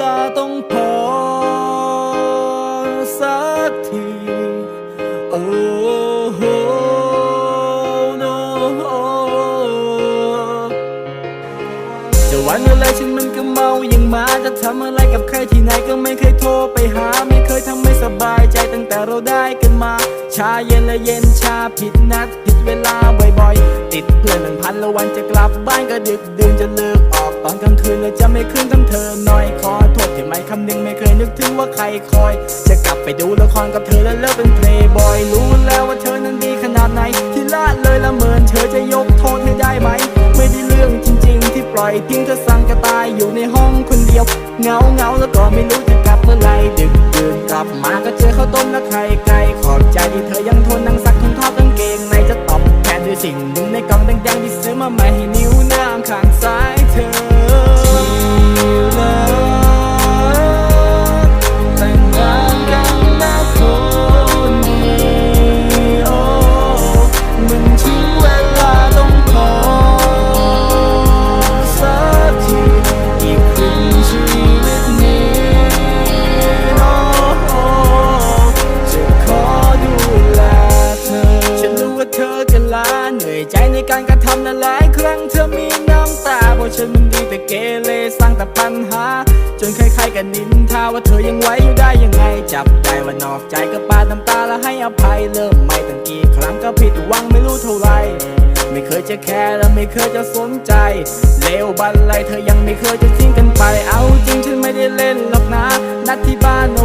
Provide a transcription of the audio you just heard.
ลาต้องพอสักทีโอ้โห no จะวันอะไรฉันมันก็เมาอย่างมาจะทำอะไรกับใครที่ไหนก็ไม่เคยโทรไปหา ไม่เคยทำให้สบายใจตั้งแต่เราได้กันมา ชาเย็นและเย็นชาผิดนัด ผิดเวลาบ่อยๆ ติดเพื่อนหนึ่งพันแล้ววันจะกลับบ้านก็ดึกดื่นจะเลิกออก ตอนกลางคืนเลยจะไม่คืนทั้งเธอหน่อยขอโทษที่ไม่คำนึงไม่เคยนึกถึงว่าใครคอย จะกลับไปดูละครกับเธอแล้วเลิกเป็นเพลย์บอยรู้แล้วว่าเธอนั้นดีขนาดไหน ที่ละเลยละเมินเธอจะยกโทษให้ได้ไหม ไม่ได้เรื่องจริง ๆ ที่ปล่อยทิ้งเธอสั่งกระตายอยู่ในห้องคนเดียวเงาเงาแล้วก็ไม่รู้จะกลับเมื่อไหรดึกดื่นกลับมาก็เจอข้าวต้มและไข่ไก่ขอบใจที่เธอยังทนนั่งซักถุงทอดกางเกงในจะตอบแทนด้วยสิ่งหนึ่งในกล่องแดงๆที่ซื้อมาใหม่ เหนื่อยใจในการกระทำนั้นหลายครั้งเธอมีน้ำตาเพราะฉันมันดีแต่เกเรสร้างแต่ปัญหา จนใครๆกันนินทาว่าเธอยังไหวอยู่ได้ยังไง จับได้ว่านอกใจก็ปาดน้ำตาแล้วให้อภัยเริ่มใหม่ตั้งกี่ครั้งก็ผิดหวังไม่รู้เท่าไหร่ไม่เคยจะแคร์และไม่เคยจะสนใจ เลวบันไลเธอยังไม่เคยจะทิ้งกันไป เอาจริงฉันไม่ได้เล่นหรอกนะ นัดที่บ้าน